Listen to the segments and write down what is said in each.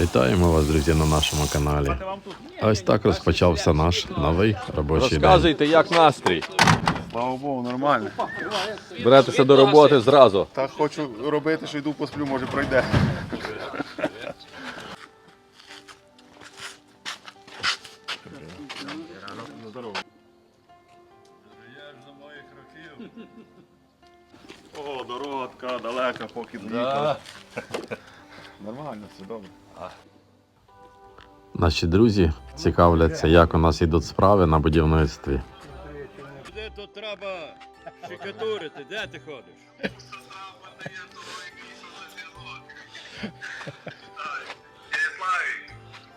Вітаємо вас, друзі, на нашому каналі. Ось так розпочався наш новий робочий день. Розказуйте, як настрій. Слава Богу, нормально. Беретеся до роботи зразу. Так хочу робити, що йду посплю, може пройде. Наші друзі цікавляться, як у нас ідуть справи на будівництві. Де то треба шикатурити, де ти ходиш?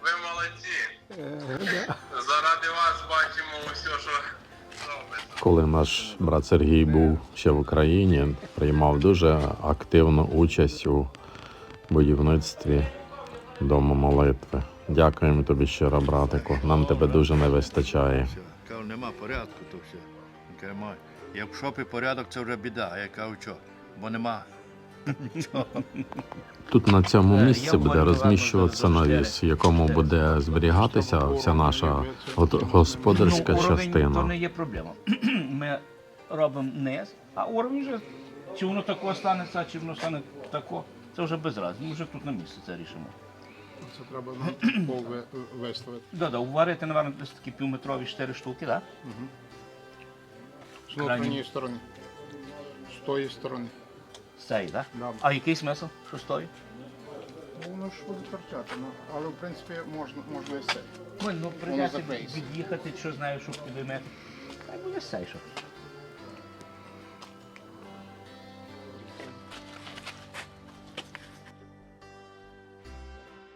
Ви молодці. Заради вас бачимо все, що робиться. Коли наш брат Сергій був ще в Україні, приймав дуже активну участь у будівництві дому молитви. Дякуємо тобі щиро, братику. Нам тебе дуже не вистачає. Кажу, нема порядку то все. Він каже, Як в шопі порядок, це вже біда. А я кажу, що? Бо нема. Тут на цьому місці буде розміщуватися навіс, в якому буде зберігатися вся наша господарська ну, уровень то частина. не є проблема. Ми робимо низ, а уровень вже чи воно тако станеться, чи воно стане тако, це вже без разу. Ми вже тут на місці це рішимо. Це треба виставити. Да, да, уварити, напевно, десь такі півметрові 4 штуки, так? З внутрішньої сторони. З тої сторони. З цієї, так? Да. А який смисл? Що стоїть? Ну, Воно ж буде торчати, ну, але в принципі можна, можна і все. Ой, ну прийдеться закриється. від'їхати, що знаю, щоб підіймати. Хай буде все, що.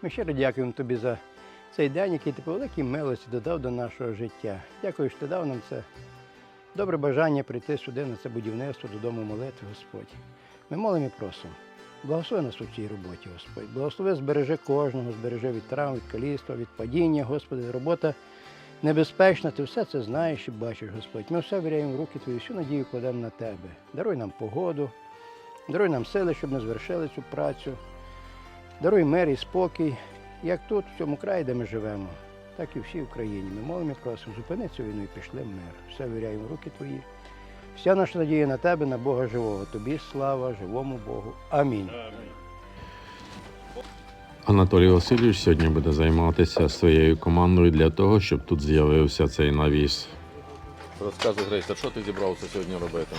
Ми щиро дякуємо тобі за цей день, який ти по великій милості додав до нашого життя. Дякую, що ти дав нам це добре бажання прийти сюди на це будівництво додому молитви, Господь. Ми молимо і просимо. Благослови нас у цій роботі, Господь. Благослови, збережи кожного, збережи від травм, від каліцтва, від падіння, Господи, робота небезпечна. Ти все це знаєш і бачиш, Господь. Ми все віряємо в руки Твої, всю надію кладемо на Тебе. Даруй нам погоду, даруй нам сили, щоб ми звершили цю працю. Даруй мир і спокій, як тут, в цьому краї, де ми живемо, так і всій Україні. Ми молимо і просимо, зупини цю війну і пішли в мир. Все віряємо в руки твої. Вся наша надія на тебе, на Бога живого. Тобі слава, живому Богу. Амінь. Анатолій Васильович сьогодні буде займатися своєю командою для того, щоб тут з'явився цей навіс. Розказуй, Грейся, що ти зібрався сьогодні робити?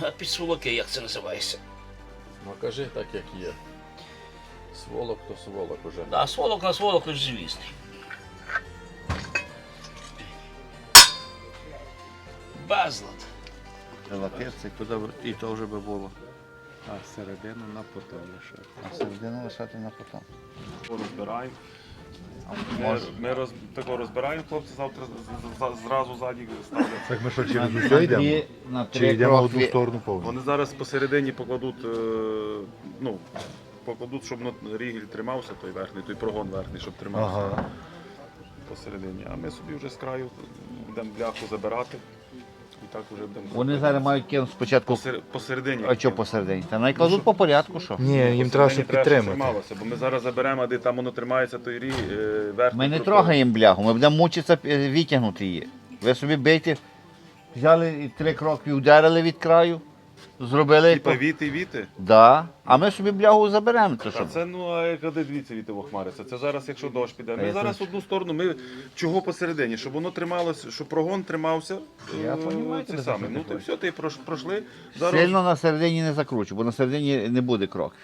А підсволоки, як це називається? Ну кажи так, як є. Сволок то сволок уже. Да, сволок на сволок звісний. Безлад. Лапець, куди і то вже би було. А середину на потом лишати. А середину лишати на потом. Розбираємо. Ми, ми роз, тако розбираємо, хлопці завтра з- з- зразу ззаді ставлять. Так ми що, через усе йдемо? На Чи йдемо в одну сторону повністю? Вони зараз посередині покладуть, е, ну, покладуть, щоб ну, рігель тримався, той верхній, той прогон верхній, щоб тримався Ага. посередині. А ми собі вже з краю йдемо бляху забирати. Так вже будемо. Вони зараз мають кинути спочатку. Посер- посередині. А що посередині? Та найкладуть по порядку, що? Ні, їм треба, щоб підтримати. Трималося, бо ми зараз заберемо, де там воно тримається, той ріг, е, верхній. Ми не трогаємо бляху, ми будемо мучитися е, витягнути її. Ви собі бийте, взяли і три кроки, ударили від краю, зробили. Типа віти, віти. Да. А ми собі блягу заберемо. То А що? це ну а коли дивіться віти хмариться. Це зараз, якщо дощ піде. Ми я зараз одну сторону. Ми чого посередині, щоб воно трималося, щоб прогон тримався. Я е, понімаю це тебе, саме. за що Ну ти то все, ти прош- пройшли. Зараз Сильно на середині не закручу, бо на середині не буде кроків.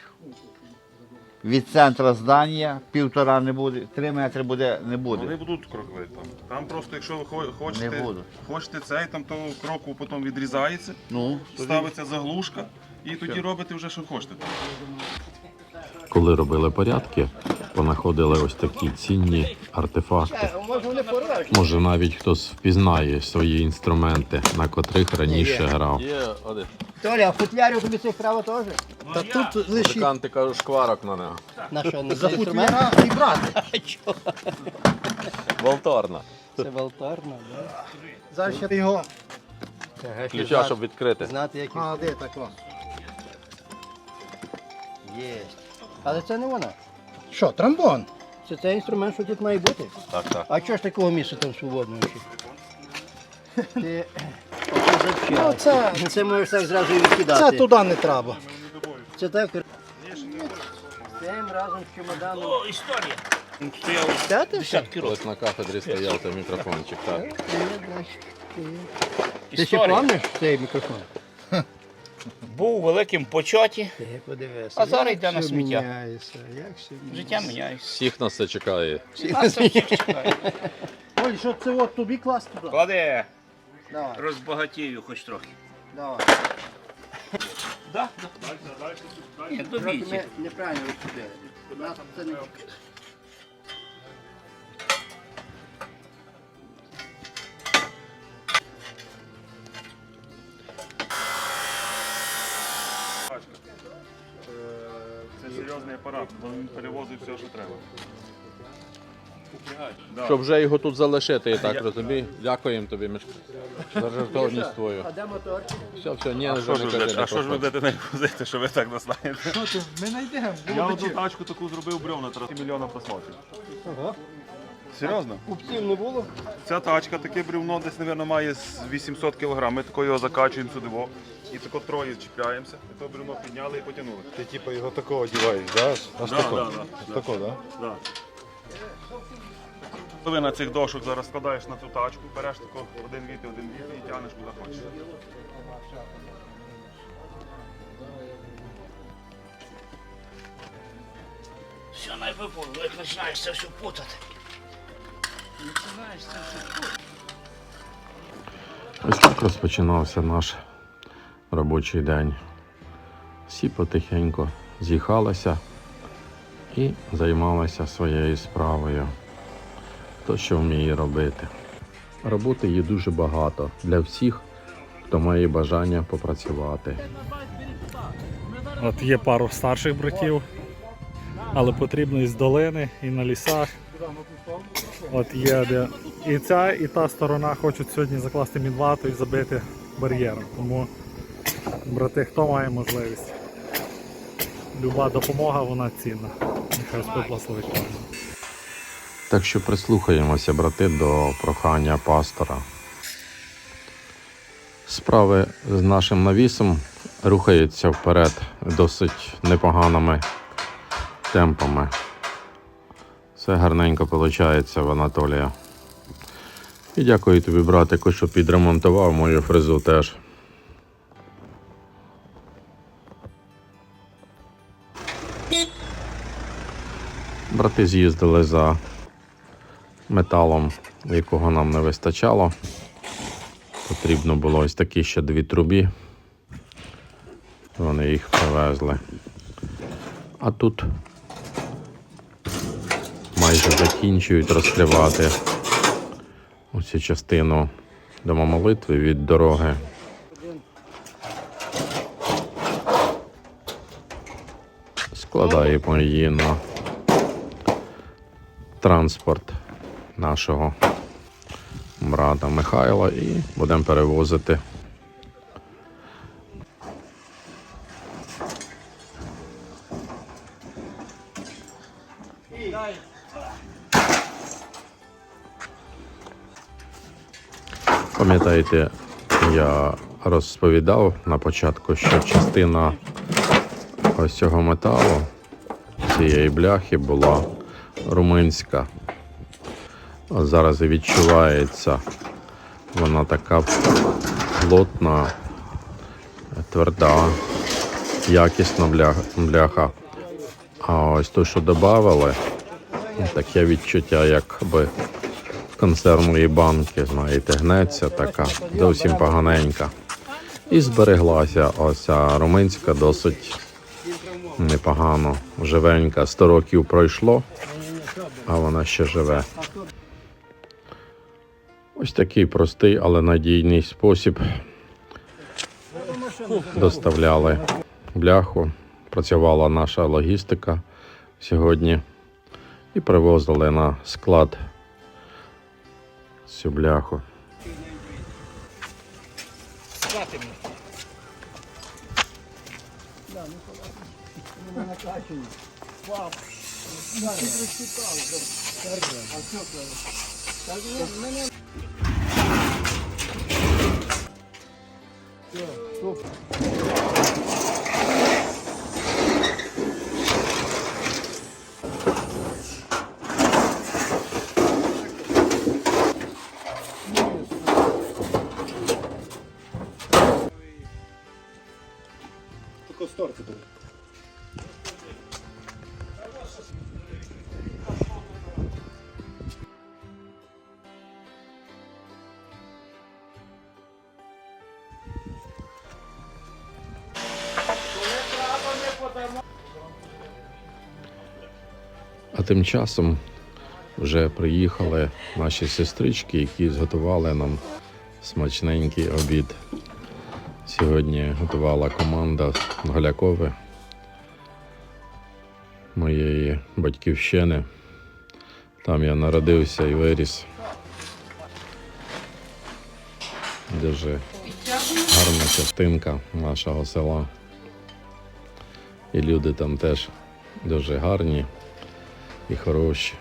Від центру здання півтора не буде, три метри буде, не вони буде. будуть крокові там. Там просто, якщо ви хо- хочете, хочете цей, там то кроку потім відрізається, Ну, ставиться заглушка, і тоді робите вже, що хочете. Коли робили порядки, понаходили ось такі цінні артефакти. Може навіть хтось впізнає свої інструменти, на котрих раніше грав. Толя, а футлярів тобі цих право теж? Та тут лише... Така ти кажеш шкварок на нього. На що, на цей інструмент? футляра і брати. Волторна. Це валтарна, да? Зараз ще його. Ключа, щоб відкрити. Знати, як А, де так о. Є. Але це не вона. Що, тромбон? Це той інструмент, що тут має бути. Так, так. А чого ж такого місця там свободного ще? Ти оце. Ну, це- це можеш так зразу і відкидати. Це туди не треба. Це так. Цим разом з чемоданом. О, історія. Стояв Десятки років. Ось на кафедрі стояв той мікрофончик, так. Ти ще Історія. пам'ятаєш цей мікрофон? Був у великому почоті. Ти подивися. А зараз як йде на все сміття. міняється, Як все. Життя міняється. Всіх нас це чекає. Нас це всіх чекає. Оль, що це от тобі класти туди? Кладе, Давай, розбагатію хоч трохи. давай. Да? Ні, Трохи добійці. ми неправильно розсудили. Нас це не Це серйозний апарат, він перевозить все, що треба. Да. Щоб вже його тут залишити, я так розумію. Дякуємо тобі, Мишко, за жертовність твою. А де мотор? Все, все, ні, А вже що ж не ви кажи, не а що ж ви будете не возити, що ви так не знаєте? Що ти? Ми знайдемо. Я одну тачку таку зробив бревна, 3 мільйона просмотрів. Ага. Серйозно? Купців не було? Ця тачка, таке бревно десь, мабуть, має 800 кг. Ми тако його закачуємо сюди. Во. І тако троє чіпляємося. І то бревно підняли і потягнули. Ти типу його такого одягаєш, да? Аж Да, тако? да, да. Тако, да? Да. Половина цих дошок зараз складаєш на цю тачку, береш тако один віти, один віти і тягнеш куди хочеш. Все найвипало, як починаєш це все путати. Починаєш це все путати. Ось так розпочинався наш робочий день. Всі потихеньку з'їхалися і займалися своєю справою. Хто що вміє робити. Роботи є дуже багато для всіх, хто має бажання попрацювати. От є пару старших братів, але потрібно і з долини, і на лісах. От є де. І ця, і та сторона хочуть сьогодні закласти мінвату і забити бар'єром. Тому, брати, хто має можливість? Люба допомога, вона цінна. Нехай Господь благословить кожного. Так що прислухаємося, брати, до прохання пастора. Справи з нашим навісом рухаються вперед досить непоганими темпами. Все гарненько виходить в Анатолія. І дякую тобі, братику, що підремонтував мою фрезу теж. Брати з'їздили за металом, якого нам не вистачало. Потрібно було ось такі ще дві трубі. Вони їх привезли. А тут майже закінчують розкривати оцю частину домомолитви від дороги. Складаємо її на транспорт нашого брата Михайла і будемо перевозити. Пам'ятаєте, я розповідав на початку, що частина ось цього металу, цієї бляхи була румунська. Зараз і відчувається. Вона така плотна, тверда, якісна бляха. А ось то, що додавали, таке відчуття, якби консервної банки, знаєте, гнеться така, зовсім поганенька. І збереглася оця румунська досить непогано, живенька. 100 років пройшло, а вона ще живе. Ось такий простий, але надійний спосіб доставляли бляху. Працювала наша логістика сьогодні і привозили на склад цю бляху. Сплатимо. А тим часом вже приїхали наші сестрички, які зготували нам смачненький обід. Сьогодні готувала команда Голякови моєї батьківщини. Там я народився і виріс. Дуже гарна частинка нашого села. І люди там теж дуже гарні і хороші.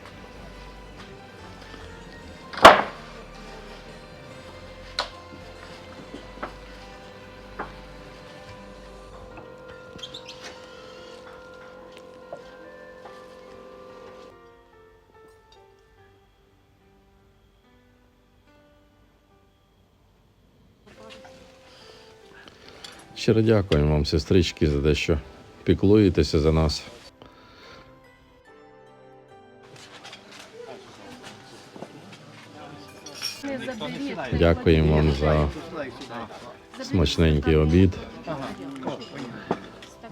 Щиро дякуємо вам, сестрички, за те, що піклуєтеся за нас. Дякуємо вам за смачненький обід.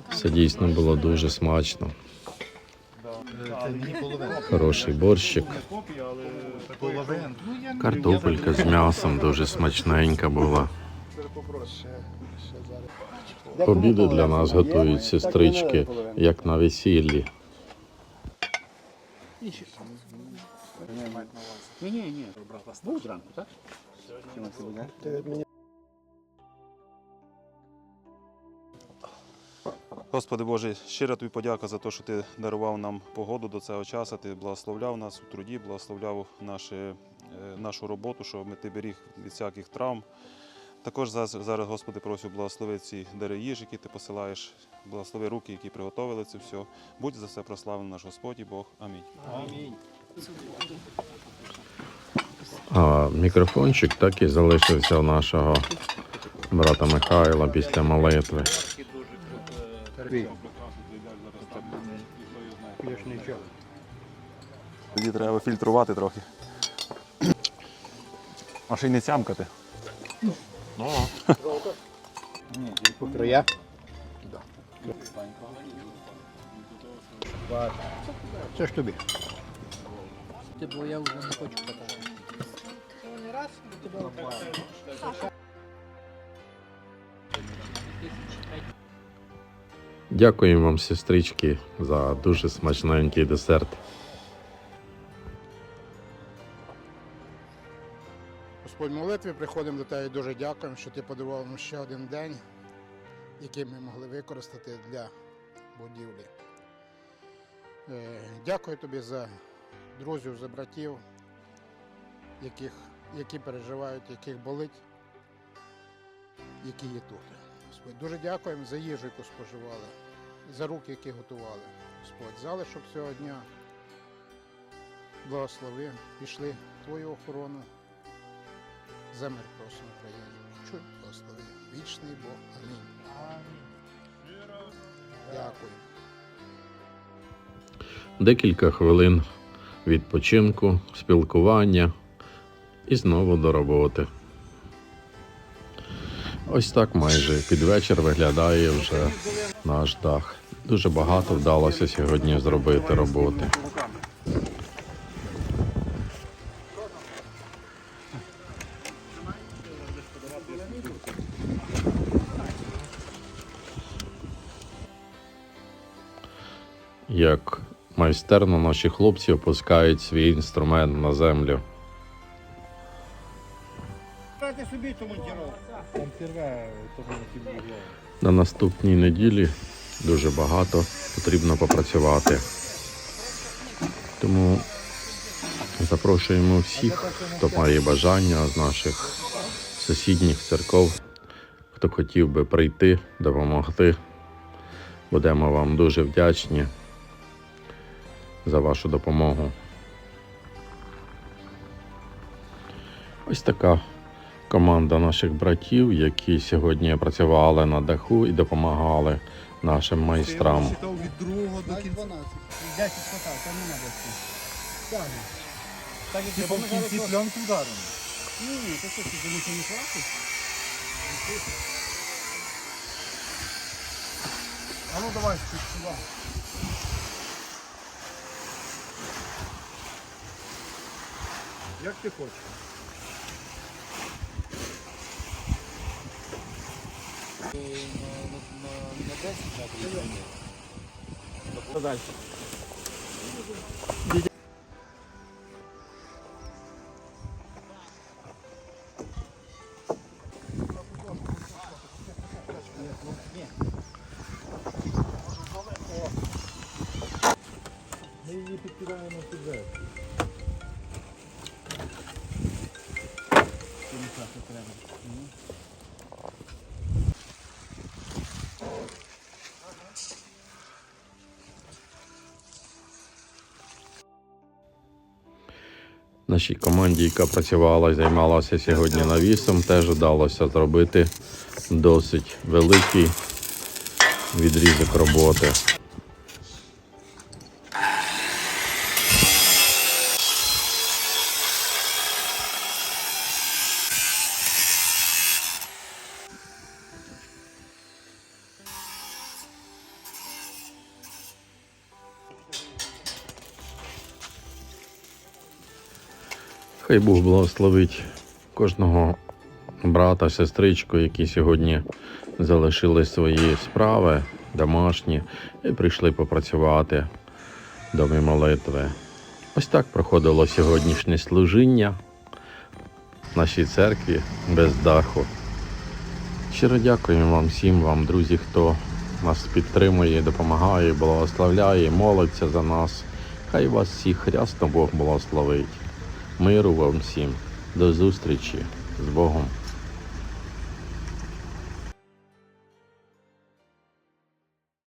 Все дійсно було дуже смачно. Хороший борщик. Картопелька з м'ясом дуже смачненька була. Обіди для нас готують сестрички, як на весіллі. Ні, ні, ні. Був зранку, так? Господи Боже, щира тобі подяка за те, що ти дарував нам погоду до цього часу. Ти благословляв нас у труді, благословляв наші, е, нашу роботу, щоб ми ти беріг від всяких травм. Також зараз, Господи, просю, благослови ці дари їжі, які ти посилаєш, благослови руки, які приготовили це все. Будь за все прославлений наш Господь і Бог. Амінь. А мікрофончик так і залишився у нашого брата Михайла після молитви. Тоді треба фільтрувати трохи. А ще й не цямкати. По края. Це ж тобі. Бо я вже не хочу питати. Дякуємо вам, сестрички, за дуже смачненький десерт. Господь, молитві приходимо до тебе і дуже дякуємо, що ти подарував нам ще один день, який ми могли використати для будівлі. Е, Дякую тобі за друзів, за братів, яких, які переживають, яких болить, які є тут. Господь, дуже дякуємо за їжу, яку споживали, за руки, які готували. Господь, залишок цього дня. Благослови, пішли твою охорону. За мир просимо в країні. Чуй, благослови. Вічний Бог. Амінь. Дякую. Декілька хвилин відпочинку, спілкування і знову до роботи. Ось так майже під вечір виглядає вже наш дах. Дуже багато вдалося сьогодні зробити роботи. Як майстерно наші хлопці опускають свій інструмент на землю. На наступній неділі дуже багато, потрібно попрацювати. Тому запрошуємо всіх, хто має бажання з наших сусідніх церков, хто хотів би прийти, допомогти. Будемо вам дуже вдячні за вашу допомогу. Ось така команда наших братів, які сьогодні працювали на даху і допомагали нашим майстрам. від другого до кінця. 10 хватає, там не треба. Так, як Типу в кінці пленку вдарено. Ні, ні, то що, ти думаєш, не хватить? А ну давай, сюди. Як ти хочеш? Ми її підкидаємо сюди. Нашій команді, яка працювала і займалася сьогодні навісом, теж вдалося зробити досить великий відрізок роботи. Хай Бог благословить кожного брата, сестричку, які сьогодні залишили свої справи домашні і прийшли попрацювати в домі молитви. Ось так проходило сьогоднішнє служіння в нашій церкві без даху. Щиро дякуємо вам всім, вам, друзі, хто нас підтримує, допомагає, благословляє, молиться за нас. Хай вас всіх рясно Бог благословить. Миру вам всім. До зустрічі з Богом.